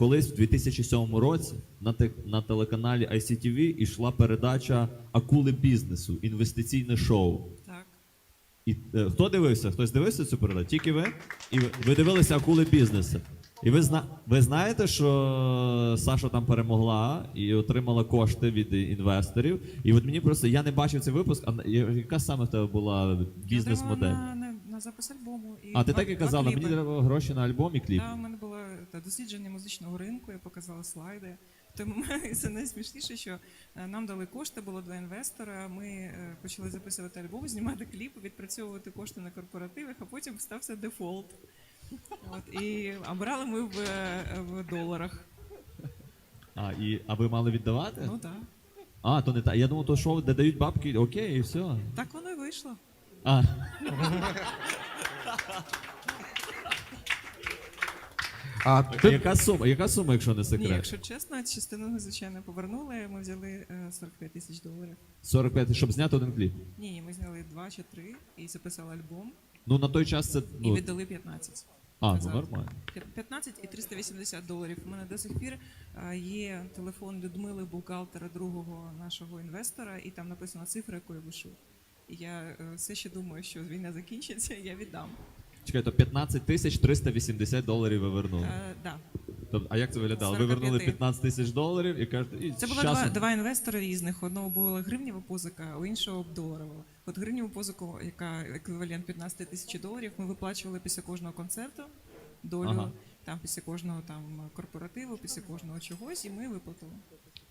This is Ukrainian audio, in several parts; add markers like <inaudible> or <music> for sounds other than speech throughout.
Колись в 2007 році на, те, на телеканалі ICTV йшла передача Акули бізнесу, інвестиційне шоу. Так. І е, хто дивився? Хтось дивився цю передачу? Тільки ви? І ви, ви дивилися акули бізнесу. І ви, зна, ви знаєте, що Саша там перемогла і отримала кошти від інвесторів. І от мені просто я не бачив цей випуск, а яка саме в тебе була бізнес-модель? На, запис альбому. І А ти так і казала, кліпи. мені треба гроші на альбом і кліп. Так, у мене було та, дослідження музичного ринку, я показала слайди. Тому <laughs> це найсмішніше, що е, нам дали кошти, було два інвестора. Ми е, почали записувати альбом, знімати кліпи, відпрацьовувати кошти на корпоративах, а потім стався дефолт. От, і а брали ми в, е, в доларах. А, і, а ви мали віддавати? Ну так. А, то не так. Я думав, то шоу, де дають бабки, окей, і все. Так воно і вийшло. А, <laughs> А ти яка сума, яка сума, якщо не Ні, секрет? якщо чесно, частину ми, звичайно, повернули. Ми взяли е, 45 тисяч доларів. 45, щоб зняти один кліп. Ні, ми зняли два чи три і записали альбом, Ну на той час це. і Ну, віддали 15. а, ну нормально. 15 і 380 доларів. У мене до сих пір е, є телефон Людмили, бухгалтера другого нашого інвестора, і там написано цифра, яку я вишу. І я е, все ще думаю, що війна закінчиться, і я віддам. Чекай, то 15 тисяч 380 доларів ви вернули. Е, да. Тобто, а як це виглядало? Ви 45. вернули 15 тисяч доларів і кажете, і Це з було часом... два, два інвестори різних. У Одного була гривнєва позика, у іншого доларова. От гривнєву позику, яка еквівалент 15 тисяч доларів, ми виплачували після кожного концерту долю, Ага. там після кожного там корпоративу, після кожного чогось, і ми виплатили.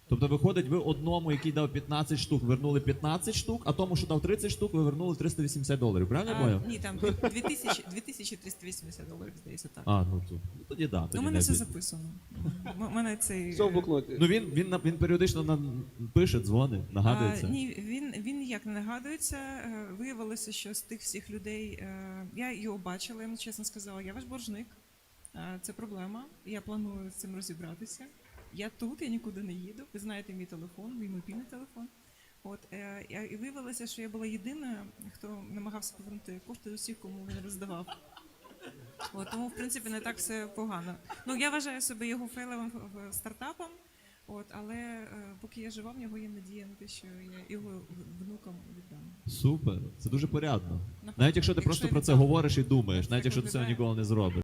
Тобто, виходить, ви одному, який дав 15 штук, вернули 15 штук, а тому, що дав 30 штук, ви вернули 380 доларів. Правильно я поняв? ні, там 2000, 2380 доларів, здається, так. А, ну то ну, тоді да, тоді У мене не все записано. У мене цей. все в блокноті. Ну він, він, на- він періодично нам пише, дзвонить, нагадується. А, ні, він, він ніяк не нагадується. Е, Виявилося, що з тих всіх людей е, я його бачила, я йому чесно сказала, я ваш боржник. Е, Це проблема. Я планую з цим розібратися. Я тут, я нікуди не їду. Ви знаєте мій телефон, мій мобільний телефон. От е, я- і виявилося, що я була єдиною, хто намагався повернути кошти до всіх, кому він роздавав. От, тому, в принципі, не так все погано. Ну, я вважаю себе його фейловим стартапом, от, але е, поки я жива, в нього є надія на те, що я його внукам віддам. Супер, це дуже порядно. Навіть якщо ти Якщо просто про це віддам. говориш і думаєш, навіть якщо ти цього ніколи не зробиш.